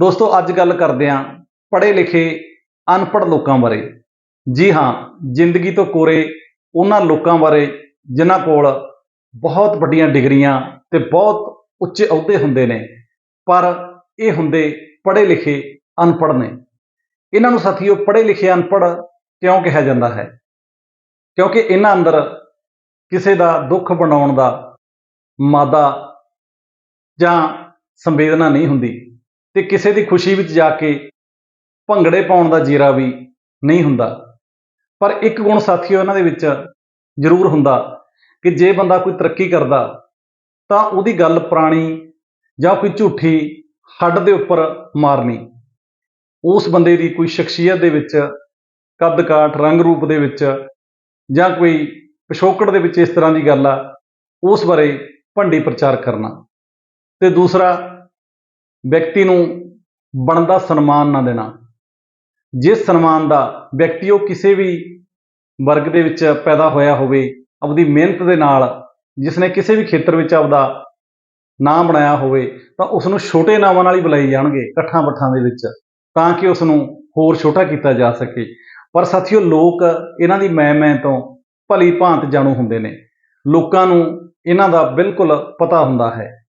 ਦੋਸਤੋ, ਅੱਜ ਗੱਲ ਕਰਦੇ ਹਾਂ ਪੜ੍ਹੇ ਲਿਖੇ ਅਨਪੜ੍ਹ ਲੋਕਾਂ ਬਾਰੇ। ਜੀ ਹਾਂ, ਜ਼ਿੰਦਗੀ ਤੋਂ ਕੋਰੇ ਉਹਨਾਂ ਲੋਕਾਂ ਬਾਰੇ ਜਿਨ੍ਹਾਂ ਕੋਲ ਬਹੁਤ ਵੱਡੀਆਂ ਡਿਗਰੀਆਂ ਤੇ ਬਹੁਤ ਉੱਚੇ ਅਹੁਦੇ ਹੁੰਦੇ ਨੇ, ਪਰ ਇਹ ਹੁੰਦੇ ਪੜ੍ਹੇ ਲਿਖੇ ਅਨਪੜ੍ਹ ਨੇ। ਇਹਨਾਂ ਨੂੰ ਸਾਥੀਓ, ਪੜ੍ਹੇ ਲਿਖੇ ਅਨਪੜ੍ਹ ਕਿਉਂ ਕਿਹਾ ਜਾਂਦਾ ਹੈ? ਕਿਉਂਕਿ ਇਹਨਾਂ ਅੰਦਰ ਕਿਸੇ ਦਾ ਦੁੱਖ ਬਣਾਉਣ ਦਾ ਮਾਦਾ ਜਾਂ ਸੰਵੇਦਨਾ ਨਹੀਂ ਹੁੰਦੀ। ਤੇ ਕਿਸੇ ਦੀ ਖੁਸ਼ੀ ਵਿੱਚ ਜਾ ਕੇ ਭੰਗੜੇ ਪਾਉਣ ਦਾ ਜੀਰਾ ਵੀ ਨਹੀਂ ਹੁੰਦਾ। ਪਰ ਇੱਕ ਗੁਣ ਸਾਥੀਓ ਇਹਨਾਂ ਦੇ ਵਿੱਚ ਜ਼ਰੂਰ ਹੁੰਦਾ ਕਿ ਜੇ ਬੰਦਾ ਕੋਈ ਤਰੱਕੀ ਕਰਦਾ, ਤਾਂ ਉਹਦੀ ਗੱਲ ਪੁਰਾਣੀ ਜਾਂ ਕੋਈ ਝੂਠੀ ਹੱਡ ਦੇ ਉੱਪਰ ਮਾਰਨੀ। ਉਸ ਬੰਦੇ ਦੀ ਕੋਈ ਸ਼ਖਸੀਅਤ ਦੇ ਵਿੱਚ ਕੱਦ ਕਾਠ ਰੰਗ ਰੂਪ ਦੇ ਵਿੱਚ ਜਾਂ ਕੋਈ ਪਿਛੋਕੜ ਦੇ ਵਿੱਚ ਇਸ ਤਰ੍ਹਾਂ ਦੀ ਗੱਲ ਆ, ਉਸ ਬਾਰੇ ਭੰਡੀ ਪ੍ਰਚਾਰ ਕਰਨਾ। ਤੇ ਦੂਸਰਾ ਵਿਅਕਤੀ ਨੂੰ ਬਣਦਾ ਸਨਮਾਨ ਨਾ ਦੇਣਾ। ਜਿਸ ਸਨਮਾਨ ਦਾ ਵਿਅਕਤੀ ਉਹ ਕਿਸੇ ਵੀ ਵਰਗ ਦੇ ਵਿੱਚ ਪੈਦਾ ਹੋਇਆ ਹੋਵੇ ਆਪਣੀ ਮਿਹਨਤ ਦੇ ਨਾਲ ਜਿਸ ਨੇ ਕਿਸੇ ਵੀ ਖੇਤਰ ਵਿੱਚ ਆਪਦਾ ਨਾਮ ਬਣਾਇਆ ਹੋਵੇ, ਤਾਂ ਉਸ ਨੂੰ ਛੋਟੇ ਨਾਵਾਂ ਨਾਲ ਹੀ ਬੁਲਾਈ ਜਾਣਗੇ ਇਕੱਠਾਂ ਬੱਠਾਂ ਦੇ ਵਿੱਚ, ਤਾਂ ਕਿ ਉਸ ਨੂੰ ਹੋਰ ਛੋਟਾ ਕੀਤਾ ਜਾ ਸਕੇ। ਪਰ ਸਾਥੀਓ, ਲੋਕ ਇਹਨਾਂ ਦੀ ਮੈਂ ਮੈਂ ਤੋਂ ਭਲੀ ਭਾਂਤ ਜਾਣੂ ਹੁੰਦੇ ਨੇ। ਲੋਕਾਂ ਨੂੰ ਇਹਨਾਂ ਦਾ ਬਿਲਕੁਲ ਪਤਾ ਹੁੰਦਾ ਹੈ।